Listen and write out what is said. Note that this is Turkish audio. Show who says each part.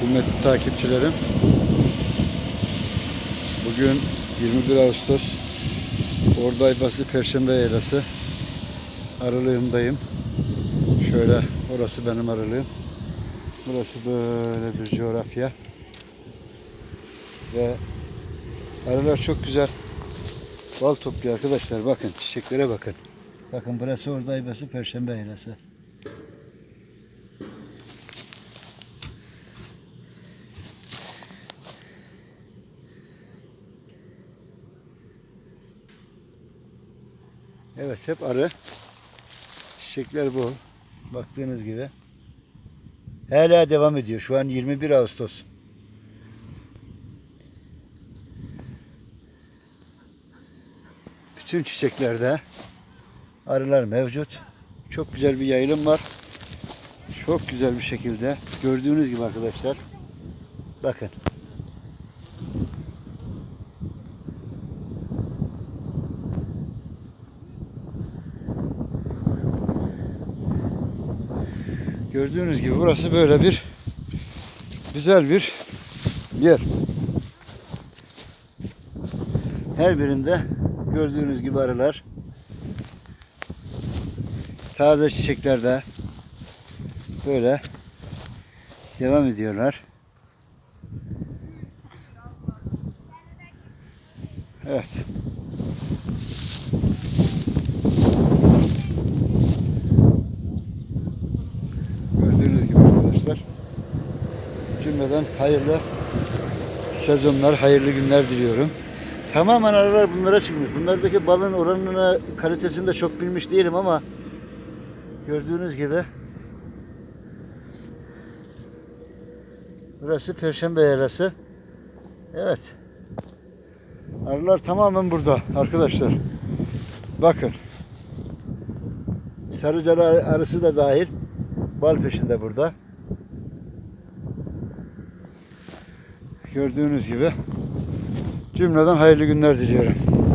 Speaker 1: Kıymetli takipçilerim. Bugün 21 Ağustos Ordayvası Perşembe Yaylası aralığındayım. Şöyle orası benim aralığım. Burası böyle bir coğrafya. Ve arılar çok güzel. Bal topluyor arkadaşlar. Bakın çiçeklere bakın. Bakın burası Ordayvası Perşembe Yaylası. Evet hep arı. Çiçekler bu. Baktığınız gibi. Hala devam ediyor. Şu an 21 Ağustos. Bütün çiçeklerde arılar mevcut. Çok güzel bir yayılım var. Çok güzel bir şekilde. Gördüğünüz gibi arkadaşlar. Bakın. Gördüğünüz gibi burası böyle bir güzel bir yer. Her birinde gördüğünüz gibi arılar taze çiçeklerde böyle devam ediyorlar. Evet. Gördüğünüz gibi arkadaşlar. Cümleden hayırlı sezonlar, hayırlı günler diliyorum. Tamamen arılar bunlara çıkmış. Bunlardaki balın oranını, kalitesini de çok bilmiş değilim ama gördüğünüz gibi burası Perşembe Yaylası. Evet. Arılar tamamen burada arkadaşlar. Bakın. Sarıcalı arısı da dahil. Bal peşinde burada. Gördüğünüz gibi cümleden hayırlı günler diliyorum.